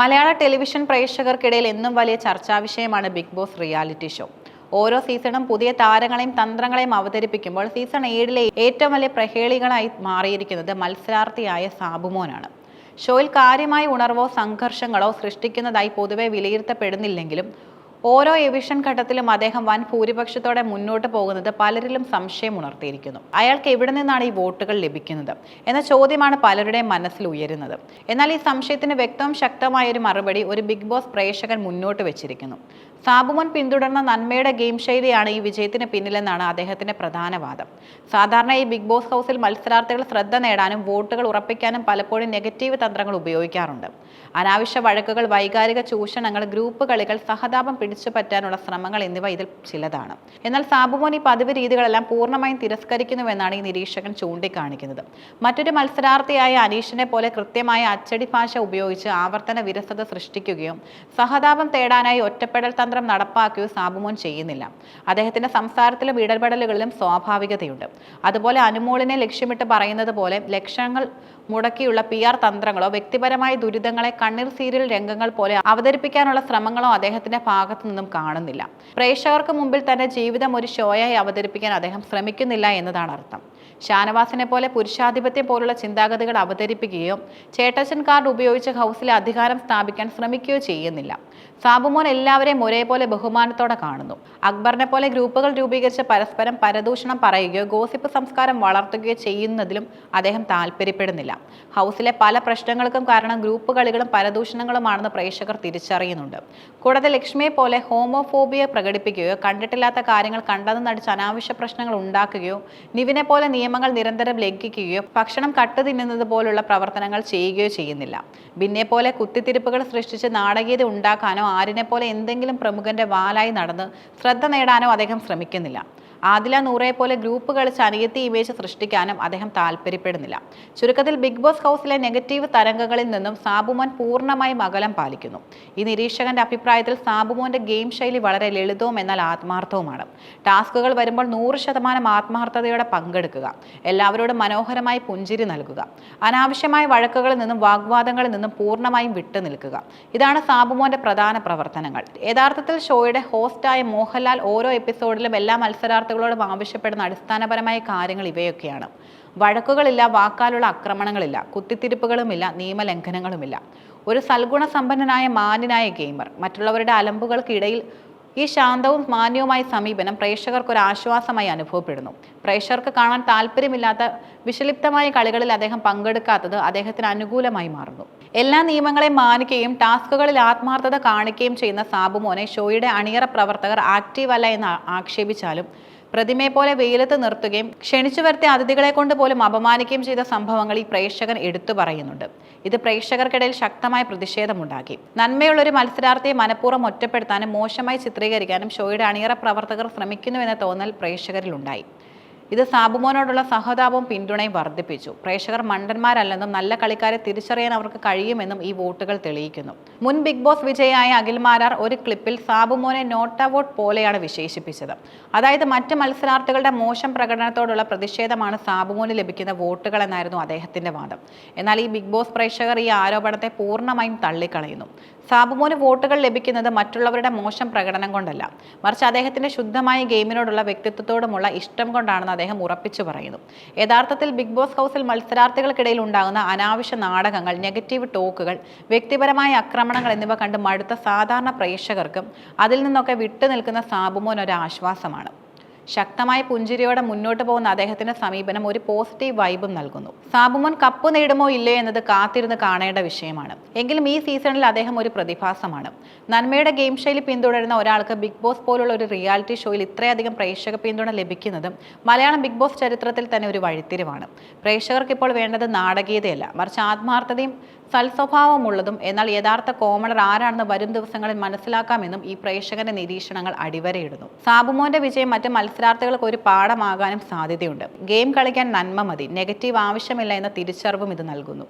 മലയാള television പ്രേക്ഷകർക്കിടയിൽ എന്നും വലിയ ചർച്ചാ വിഷയമാണ് ബിഗ് ബോസ് റിയാലിറ്റി ഷോ. ഓരോ സീസണും പുതിയ താരങ്ങളെയും തന്ത്രങ്ങളെയും അവതരിപ്പിക്കുമ്പോൾ സീസൺ ഏഴിലെ ഏറ്റവും വലിയ പ്രഹേളികളായി മാറിയിരിക്കുന്നത് മത്സരാർത്ഥിയായ സാബുമോനാണ്. ഷോയിൽ കാര്യമായ ഉണർവോ സംഘർഷങ്ങളോ സൃഷ്ടിക്കുന്നതായി പൊതുവെ വിലയിരുത്തപ്പെടുന്നില്ലെങ്കിലും ഓരോ എവിഷൻ ഘട്ടത്തിലും അദ്ദേഹം വൻ ഭൂരിപക്ഷത്തോടെ മുന്നോട്ട് പോകുന്നത് പലരിലും സംശയം ഉണർത്തിയിരിക്കുന്നു. അയാൾക്ക് എവിടെ നിന്നാണ് ഈ വോട്ടുകൾ ലഭിക്കുന്നത്? എന്ന ചോദ്യമാണ് പലരുടെയും മനസ്സിൽ ഉയരുന്നത്. എന്നാൽ ഈ സംശയത്തിന് വ്യക്തവും ശക്തമായ ഒരു മറുപടി ഒരു ബിഗ് ബോസ് പ്രേക്ഷകൻ മുന്നോട്ട് വെച്ചിരിക്കുന്നു. സാബുമോൻ പിന്തുടർന്ന നന്മയുടെ ഗെയിം ശൈലിയാണ് ഈ വിജയത്തിന് പിന്നിലെന്നാണ് അദ്ദേഹത്തിന്റെ പ്രധാന വാദം. സാധാരണ ഈ ബിഗ് ബോസ് ഹൗസിൽ മത്സരാർത്ഥികൾ ശ്രദ്ധ നേടാനും വോട്ടുകൾ ഉറപ്പിക്കാനും പലപ്പോഴും നെഗറ്റീവ് തന്ത്രങ്ങൾ ഉപയോഗിക്കാറുണ്ട്. അനാവശ്യ വഴക്കുകൾ വൈകാരിക ചൂഷണങ്ങൾ ഗ്രൂപ്പ് കളികൾ സഹതാപം പിടിച്ചു പറ്റാനുള്ള ശ്രമങ്ങൾ എന്നിവ ഇതിൽ ചിലതാണ്. എന്നാൽ സാബുമോൻ ഈ പതിവ് രീതികളെല്ലാം പൂർണമായും തിരസ്കരിക്കുന്നുവെന്നാണ് ഈ നിരീക്ഷകൻ ചൂണ്ടിക്കാണിക്കുന്നത്. മറ്റൊരു മത്സരാർത്ഥിയായ അനീഷിനെ പോലെ കൃത്യമായ അച്ചടി ഭാഷ ഉപയോഗിച്ച് ആവർത്തന വിരസത സൃഷ്ടിക്കുകയും സഹതാപം തേടാനായി ഒറ്റപ്പെടൽ തന്ത്രം നടപ്പാക്കുകയോ സാബുമോൻ ചെയ്യുന്നില്ല. അദ്ദേഹത്തിന്റെ സംസാരത്തിലും ഇടപെടലുകളിലും സ്വാഭാവികതയുണ്ട്. അതുപോലെ അനുമോളിനെ ലക്ഷ്യമിട്ട് പറയുന്നത് പോലെ ലക്ഷങ്ങൾ മുടക്കിയുള്ള പി ആർ തന്ത്രങ്ങളോ വ്യക്തിപരമായ ദുരിതങ്ങളെ കണ്ണീർ സീരിയൽ രംഗങ്ങൾ പോലെ അവതരിപ്പിക്കാനുള്ള ശ്രമങ്ങളോ അദ്ദേഹത്തിന്റെ ഭാഗത്തു നിന്നും കാണുന്നില്ല. പ്രേക്ഷകർക്ക് മുമ്പിൽ തന്റെ ജീവിതം ഒരു ഷോയായി അവതരിപ്പിക്കാൻ അദ്ദേഹം ശ്രമിക്കുന്നില്ല എന്നതാണ് അർത്ഥം. ഷാനവാസിനെ പോലെ പുരുഷാധിപത്യം പോലുള്ള ചിന്താഗതികൾ അവതരിപ്പിക്കുകയോ ചേട്ടച്ചൻ കാർഡ് ഉപയോഗിച്ച് ഹൗസിലെ അധികാരം സ്ഥാപിക്കാൻ ശ്രമിക്കുകയോ ചെയ്യുന്നില്ല. സാബുമോൻ എല്ലാവരെയും ഒരേപോലെ ബഹുമാനത്തോടെ കാണുന്നു. അക്ബറിനെ പോലെ ഗ്രൂപ്പുകൾ രൂപീകരിച്ച് പരസ്പരം പരദൂഷണം പറയുകയോ ഗോസിപ്പ് സംസ്കാരം വളർത്തുകയോ ചെയ്യുന്നതിലും അദ്ദേഹം താല്പര്യപ്പെടുന്നില്ല. ഹൗസിലെ പല പ്രശ്നങ്ങൾക്കും കാരണം ഗ്രൂപ്പ് കളികളും പരദൂഷണങ്ങളുമാണെന്ന് പ്രേക്ഷകർ തിരിച്ചറിയുന്നുണ്ട്. കൂടാതെ ലക്ഷ്മിയെ പോലെ ഹോമോഫോബിയ പ്രകടിപ്പിക്കുകയോ കണ്ടിട്ടില്ലാത്ത കാര്യങ്ങൾ കണ്ടെന്ന് നടിച്ച് അനാവശ്യ പ്രശ്നങ്ങൾ ഉണ്ടാക്കുകയോ നിവിനെ പോലെ നിയമങ്ങൾ നിരന്തരം ലംഘിക്കുകയോ ഭക്ഷണം കട്ടുതിന്നുന്നത് പോലുള്ള പ്രവർത്തനങ്ങൾ ചെയ്യുകയോ ചെയ്യുന്നില്ല. ബിന്നെ പോലെ കുത്തിത്തിരിപ്പുകൾ സൃഷ്ടിച്ച് നാടകീയത ഉണ്ടാക്കാനോ ആരിനെ പോലെ എന്തെങ്കിലും പ്രമുഖന്റെ വാലായി നടന്ന് ശ്രദ്ധ നേടാനോ അദ്ദേഹം ശ്രമിക്കുന്നില്ല. ആദില നൂറെ പോലെ ഗ്രൂപ്പ് കളിച്ച് അനിയത്തി ഇമേജ് സൃഷ്ടിക്കാനും അദ്ദേഹം താല്പര്യപ്പെടുന്നില്ല. ചുരുക്കത്തിൽ ബിഗ് ബോസ് ഹൗസിലെ നെഗറ്റീവ് തരംഗങ്ങളിൽ നിന്നും സാബുമോൻ പൂർണമായും അകലം പാലിക്കുന്നു. ഈ നിരീക്ഷകന്റെ അഭിപ്രായത്തിൽ സാബുമോന്റെ ഗെയിം ശൈലി വളരെ ലളിതവും എന്നാൽ ആത്മാർത്ഥവുമാണ്. ടാസ്കുകൾ വരുമ്പോൾ നൂറ് ശതമാനം ആത്മാർത്ഥതയോടെ പങ്കെടുക്കുക എല്ലാവരോടും മനോഹരമായി പുഞ്ചിരി നൽകുക അനാവശ്യമായ വഴക്കുകളിൽ നിന്നും വാഗ്വാദങ്ങളിൽ നിന്നും പൂർണമായും വിട്ടു നിൽക്കുക. ഇതാണ് സാബുമോന്റെ പ്രധാന പ്രവർത്തനങ്ങൾ. യഥാർത്ഥത്തിൽ ഷോയുടെ ഹോസ്റ്റായ മോഹൻലാൽ ഓരോ എപ്പിസോഡിലും എല്ലാ മത്സരാർത്ഥികളോടും ആവശ്യപ്പെടുന്ന അടിസ്ഥാനപരമായ കാര്യങ്ങൾ ഇവയൊക്കെയാണ്. വഴക്കുകളില്ല വാക്കാലുള്ള ആക്രമണങ്ങളില്ല കുത്തിത്തിരിപ്പുകളുമില്ല നിയമലംഘനങ്ങളുമില്ല. ഒരു സൽഗുണ സമ്പന്നനായ മാന്യനായ ഗെയിമർ മറ്റുള്ളവരുടെ അലമ്പുകൾക്കിടയിൽ ഈ ശാന്തവും മാന്യവുമായ സമീപനം പ്രേക്ഷകർക്ക് ഒരു ആശ്വാസമായി അനുഭവപ്പെടുന്നു. പ്രേക്ഷകർക്ക് കാണാൻ താല്പര്യമില്ലാത്ത വിഷലിപ്തമായ കളികളിൽ അദ്ദേഹം പങ്കെടുക്കാത്തത് അദ്ദേഹത്തിന് അനുകൂലമായി മാറുന്നു. എല്ലാ നിയമങ്ങളെയും മാനിക്കുകയും ടാസ്കുകളിൽ ആത്മാർത്ഥത കാണിക്കുകയും ചെയ്യുന്ന സാബുമോനെ ഷോയുടെ അണിയറ പ്രവർത്തകർ ആക്റ്റീവ് അല്ല എന്ന് ആക്ഷേപിച്ചാലും പ്രതിമയെ പോലെ വെയിലത്ത് നിർത്തുകയും ക്ഷണിച്ചു വരുത്തിയ അതിഥികളെ കൊണ്ട് പോലും അപമാനിക്കുകയും ചെയ്ത സംഭവങ്ങൾ ഈ പ്രേക്ഷകൻ എടുത്തു പറയുന്നുണ്ട്. ഇത് പ്രേക്ഷകർക്കിടയിൽ ശക്തമായ പ്രതിഷേധമുണ്ടാക്കി. നന്മയുള്ള ഒരു മത്സരാർത്ഥിയെ മനഃപൂർവം ഒറ്റപ്പെടുത്താനും മോശമായി ചിത്രീകരിക്കാനും ഷോയുടെ അണിയറ പ്രവർത്തകർ ശ്രമിക്കുന്നുവെന്ന തോന്നൽ പ്രേക്ഷകരിലുണ്ടായി. ഇത് സാബുമോനോടുള്ള സഹതാപവും പിന്തുണയും വർദ്ധിപ്പിച്ചു. പ്രേക്ഷകർ മണ്ടന്മാരല്ലെന്നും നല്ല കളിക്കാരെ തിരിച്ചറിയാൻ അവർക്ക് കഴിയുമെന്നും ഈ വോട്ടുകൾ തെളിയിക്കുന്നു. മുൻ ബിഗ് ബോസ് വിജയായ അഖിൽമാരാർ ഒരു ക്ലിപ്പിൽ സാബുമോനെ നോട്ട് വോട്ട് പോലെയാണ് വിശേഷിപ്പിച്ചത്. അതായത് മറ്റ് മത്സരാർത്ഥികളുടെ മോശം പ്രകടനത്തോടുള്ള പ്രതിഷേധമാണ് സാബുമോന് ലഭിക്കുന്ന വോട്ടുകൾ എന്നായിരുന്നു അദ്ദേഹത്തിന്റെ വാദം. എന്നാൽ ഈ ബിഗ് ബോസ് പ്രേക്ഷകർ ഈ ആരോപണത്തെ പൂർണമായും തള്ളിക്കളയുന്നു. സാബുമോന് വോട്ടുകൾ ലഭിക്കുന്നത് മറ്റുള്ളവരുടെ മോശം പ്രകടനം കൊണ്ടല്ല. മറിച്ച് അദ്ദേഹത്തിന്റെ ശുദ്ധമായ ഗെയിമിനോടുള്ള വ്യക്തിത്വത്തോടുമുള്ള ഇഷ്ടം കൊണ്ടാണെന്ന് അദ്ദേഹം ഉറപ്പിച്ചു പറയുന്നു. യഥാർത്ഥത്തിൽ ബിഗ് ബോസ് ഹൗസിൽ മത്സരാർത്ഥികൾക്കിടയിൽ ഉണ്ടാകുന്ന അനാവശ്യ നാടകങ്ങൾ നെഗറ്റീവ് ടോക്കുകൾ വ്യക്തിപരമായ ആക്രമണങ്ങൾ എന്നിവ കണ്ട് മടുത്ത സാധാരണ പ്രേക്ഷകർക്കും അതിൽ നിന്നൊക്കെ വിട്ടുനിൽക്കുന്ന സാബുമോൻ ഒരു ആശ്വാസമാണ്. ശക്തമായ പുഞ്ചിരിയോടെ മുന്നോട്ട് പോകുന്ന അദ്ദേഹത്തിന്റെ സമീപനം ഒരു പോസിറ്റീവ് വൈബും നൽകുന്നു. സാബുമോൻ കപ്പ് നേടുമോ ഇല്ലയോ എന്നത് കാത്തിരുന്ന് കാണേണ്ട വിഷയമാണ്. എങ്കിലും ഈ സീസണിൽ അദ്ദേഹം ഒരു പ്രതിഭാസമാണ്. നന്മയുടെ ഗെയിം ശൈലി പിന്തുടരുന്ന ഒരാൾക്ക് ബിഗ് ബോസ് പോലുള്ള ഒരു റിയാലിറ്റി ഷോയിൽ ഇത്രയധികം പ്രേക്ഷക പിന്തുണ ലഭിക്കുന്നതും മലയാളം ബിഗ് ബോസ് ചരിത്രത്തിൽ തന്നെ ഒരു വഴിത്തിരിവാണ്. പ്രേക്ഷകർക്ക് ഇപ്പോൾ വേണ്ടത് നാടകീയതയല്ല. മറിച്ച് ആത്മാർത്ഥതയും സൽസ്വഭാവമുള്ളതും എന്നാൽ യഥാർത്ഥ കോമണർ ആരാണെന്ന് വരും ദിവസങ്ങളിൽ മനസ്സിലാക്കാമെന്നും ഈ പ്രേക്ഷകന്റെ നിരീക്ഷണങ്ങൾ അടിവരയിടുന്നു. സാബുമോന്റെ വിജയം മറ്റ് മത്സരാർത്ഥികൾക്ക് ഒരു പാഠമാകാനും സാധ്യതയുണ്ട്. ഗെയിം കളിക്കാൻ നന്മ മതി. നെഗറ്റീവ് ആവശ്യമില്ല എന്ന തിരിച്ചറിവും ഇത് നൽകുന്നു.